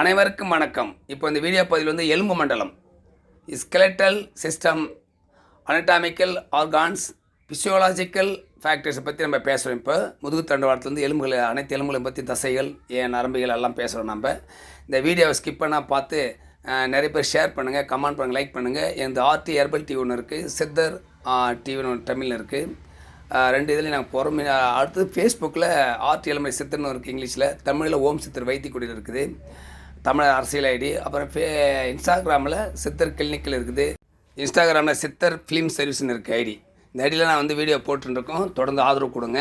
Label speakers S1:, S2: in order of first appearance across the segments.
S1: அனைவருக்கும் வணக்கம். இப்போ இந்த வீடியோ பதிவில் வந்து எலும்பு மண்டலம் skeletal system anatomical organs physiological ஃபேக்டர்ஸை பற்றி நம்ம பேசுகிறோம் இப்போ முதுகு தண்டுவாரத்துலேருந்து எலும்புகள் அனைத்து எலும்புகளையும் பற்றி தசைகள் ஏன் நரம்புகள் எல்லாம் பேசுகிறோம் நம்ம. இந்த வீடியோவை ஸ்கிப் பண்ணால் பார்த்து நிறைய பேர் ஷேர் பண்ணுங்கள் கமெண்ட் பண்ணுங்கள் லைக் பண்ணுங்கள் இந்த ஆர்டி ஹெர்பல் டிவி ஒன்று இருக்குது சித்தர் டிவின்னு ஒன்று தமிழில் இருக்குது ரெண்டு இதில் நாங்கள் போகிறோம் அடுத்து ஃபேஸ்புக்கில் ஆர்டி எலமை சித்தர்னு இருக்குது இங்கிலீஷில். தமிழில் ஓம் சித்தர் வைத்திக்குடியில் இருக்குது. தமிழர் அரசியல் ஐடி. அப்புறம் ஃபே இன்ஸ்டாகிராமில் சித்தர் கிளினிக்கில் இருக்குது. இன்ஸ்டாகிராமில் சித்தர் ஃபிலிம் சர்வீஸ்னு இருக்குது ஐடி. இந்த ஐடியில் நான் வந்து வீடியோ போட்டுருக்கோம் தொடர்ந்து ஆதரவு கொடுங்க.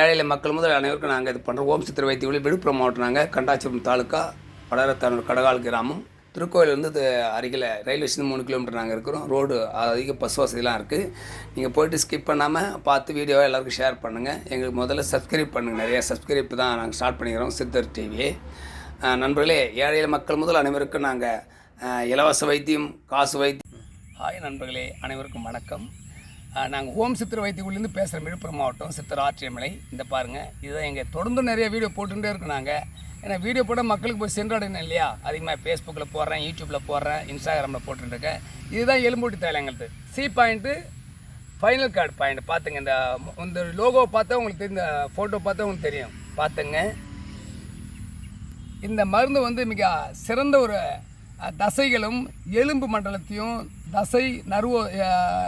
S1: ஏழையில் மக்கள் முதல் அனைவருக்கும் நாங்கள் இது பண்ணுறோம் ஓம் சித்திர வைத்தியக்குடி விழுப்புரம் மாவட்டம் நாங்கள் கண்டாச்சிபுரம் தாலுக்கா வடரத்தானூர் கடகால் கிராமம். திருக்கோயிலேருந்து அருகில் ரயில்வே ஸ்டேஷன் மூணு கிலோமீட்டர் நாங்கள் இருக்கிறோம். ரோடு அதிக பஸ் வசதிலாம் இருக்குது நீங்கள் போயிட்டு ஸ்கிப் பண்ணாமல் பார்த்து வீடியோவை எல்லாருக்கும் ஷேர் பண்ணுங்கள் எங்களுக்கு முதல்ல சப்ஸ்கிரைப் பண்ணுங்கள் நிறைய சப்ஸ்கிரைப் தான் நாங்கள் ஸ்டார்ட் பண்ணிக்கிறோம். சித்தர் டிவி நண்பர்களே ஏழை மக்கள் முதல் அனைவருக்கும் நாங்கள் இலவச வைத்தியம் காசு வைத்தியம். ஹாய் நண்பர்களே அனைவருக்கும் வணக்கம். நாங்கள் ஓம் சித்திர வைத்தியக்குள்ளேருந்து பேசுகிறோம் விழுப்புரம் மாவட்டம் சித்திர ஆற்றியமலை. இந்த பாருங்கள் இதுதான் எங்கள் தொடர்ந்து நிறைய வீடியோ போட்டுகிட்டே இருக்கோம் நாங்கள் ஏன்னா வீடியோ போட மக்களுக்கு போய் சென்றடையணும் இல்லையா? அதிகமாக ஃபேஸ்புக்கில் போடுறேன் யூடியூப்பில் போடுறேன் இன்ஸ்டாகிராமில் போட்டுருக்கேன் இதுதான் எலும்பூட்டி தேவை எங்களுக்கு C point final card point பார்த்துங்க இந்த இந்த லோகோ பார்த்தா உங்களுக்கு தெரியும் இந்த ஃபோட்டோ பார்த்தா உங்களுக்கு தெரியும். பார்த்துங்க இந்த மருந்து வந்து மிக சிறந்த ஒரு தசைகளும் எலும்பு மண்டலத்தையும் தசை நர்வோ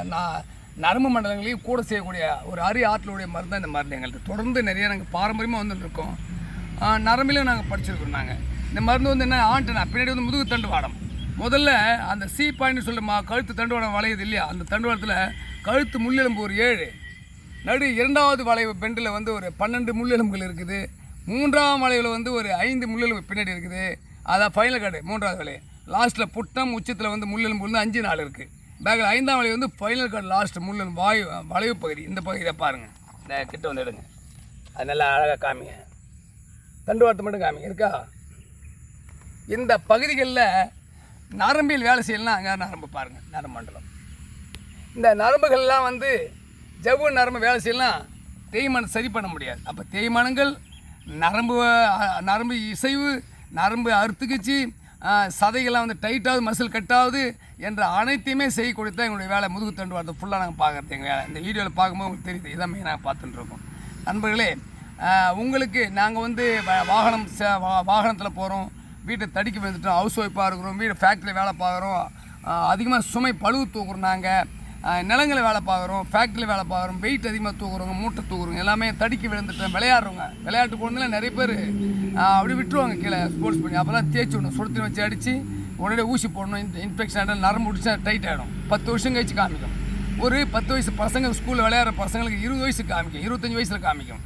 S1: ந- நரம்பு மண்டலங்களையும் கூட செய்யக்கூடிய ஒரு அரிய ஆற்றலுடைய மருந்து தான் இந்த மருந்து எங்கள்கிட்ட தொடர்ந்து நிறைய நாங்கள் பாரம்பரியமாக வந்துட்டுருக்கோம். நரம்பிலும் நாங்கள் படிச்சிருக்கோம் நாங்கள் இந்த மருந்து வந்து என்ன ஆண்டனா பின்னாடி வந்து முதுகு தண்டுவாடம் முதல்ல அந்த சி பாயிண்ட் சொல்ல மா கழுத்து தண்டுவாடம் வளையுது இல்லையா? அந்த தண்டுவாடத்தில் கழுத்து முள்ளெலும்பு ஒரு ஏழு. நடு இரண்டாவது வளைவு பெண்டில் வந்து ஒரு பன்னெண்டு முள்ளெலும்புகள் இருக்குது. மூன்றாம் வளைவில் வந்து ஒரு ஐந்து முள்ளெலும்பு பின்னாடி இருக்குது. அதான் ஃபைனல் கார்டு மூன்றாவது வளைவு லாஸ்ட்டில் புட்டம் உச்சத்தில் வந்து முள்ளெலும்பு வந்து அஞ்சு நாள் இருக்குது பேக்கில் ஐந்தாம் வளைவு வந்து ஃபைனல் கார்டு லாஸ்ட் முள்ளெலும்பு வாயு வளைவு பகுதி இந்த பகுதியை பாருங்கள் இந்த கிட்ட வந்து எடுங்க. அது நல்லா அழகாக காமிங்க. தண்டுவாட்டை மட்டும் காமிங்க இருக்கா? இந்த பகுதிகளில் நரம்பியல் வேலை செய்யலாம் அங்கே நரம்பு பாருங்கள் நரம்பு மண்டலம். இந்த நரம்புகள்லாம் வந்து ஜவ்வு நரம்பு வேலை செய்யலாம் தேய்மானம் சரி பண்ண முடியாது. அப்போ தேய்மானங்கள் நரம்பு நரம்பு இசைவு நரம்பு அறுத்துக்குச்சு சதைகள்லாம் வந்து டைட்டாகுது மசில் கட்டாகுது என்ற அனைத்தையுமே செய்ய கொடுத்தா எங்களுடைய வேலை முதுகு தண்டு வரது ஃபுல்லாக நாங்கள் பார்க்குறது எங்கள் வேலை. இந்த வீடியோவில் பார்க்கும்போது உங்களுக்கு தெரியுது. இதான் மெயினாக பார்த்துட்டு இருக்கோம் நண்பர்களே உங்களுக்கு நாங்கள் வந்து வ- வாகனம் ச- வாகனத்தில் போகிறோம் வீட்டை தடிக்க வந்துட்டோம் ஹவுஸ் ஒய்ஃபாக இருக்கிறோம். வீடு ஃபேக்ட்ரியில் வேலை பார்க்குறோம். அதிகமாக சுமை பழுவு தூக்குறோம் நாங்கள் நிலங்களை வேலை பார்க்குறோம் ஃபேக்ட்ரியில் வேலை பார்க்குறோம் வெயிட் அதிகமாக தூக்குறவங்க மூட்டை தூக்குறவங்க எல்லாமே தடிக்க விழுந்துட்டு விளையாடுறவங்க. விளையாட்டு குழந்தைல நிறைய பேர் அப்படி விட்டுருவாங்க கீழே ஸ்போர்ட்ஸ் பண்ணி. அப்போ தேய்ச்சி விடணும். சுடுத்தி வச்சு அடித்து உடனே ஊசி போடணும் இன் இன்ஃபெக்ஷன் ஆகிடும் நரம்பு முடிச்சா டைட் ஆகிடும் பத்து வருஷம் கழிச்சு காமிக்கும். ஒரு பத்து வயசு பசங்க ஸ்கூலில் விளையாடுற பசங்களுக்கு இருபது வயசு காமிக்கும் இருபத்தஞ்சி வயசில் காமிக்கும்.